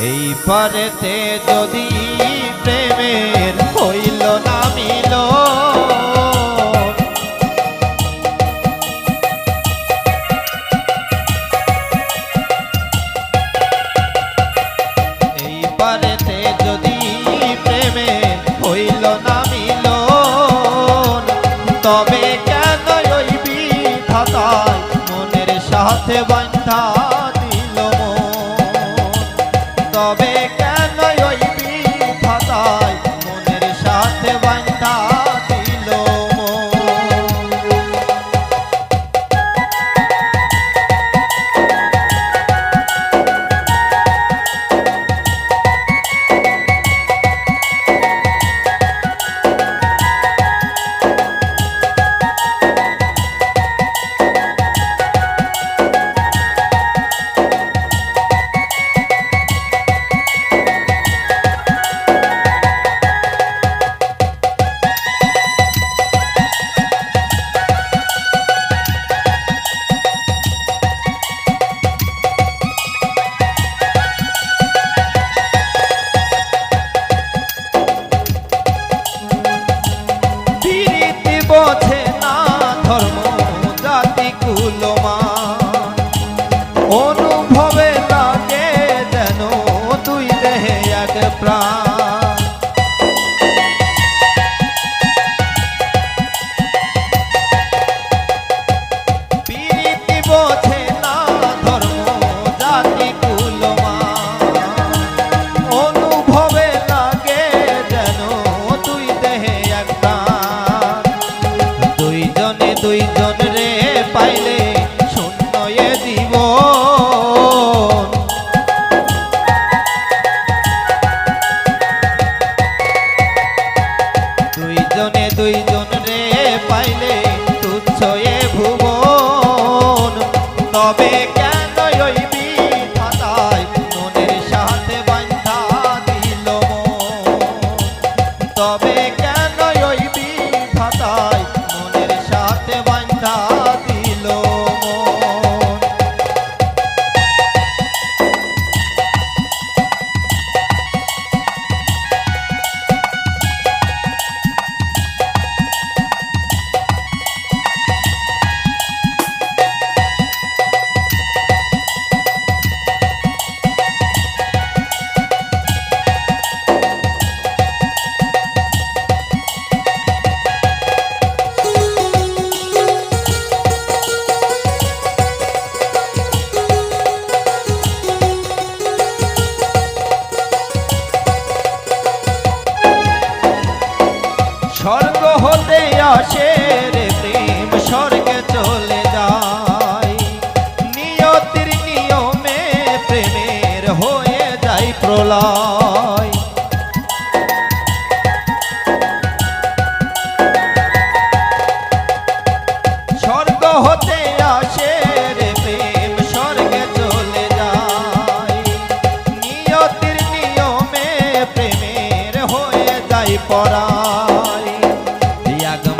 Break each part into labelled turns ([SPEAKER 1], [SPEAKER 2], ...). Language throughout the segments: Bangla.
[SPEAKER 1] এই পারেতে যদি প্রেমের হইল না মিল এই পারেতে যদি প্রেমের হইল না মিল তবে কেন ওই বিধাতায় মনের সাথে বান্ধা তবে কেন অনুভবে তাকে যেন তুই দেহে এক প্রাণ। সাথে স্বর্গ হতে আসে রে প্রেম, স্বর্গে চলে যায়। নিয়তির নিয়মে প্রেমের হয়ে যায় প্রলয়। স্বর্গ প্রেম, স্বর্গে প্রেমের হয়ে ত্যাগ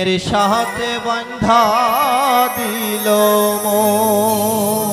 [SPEAKER 1] মনের সাথে বন্ধা দিল মন।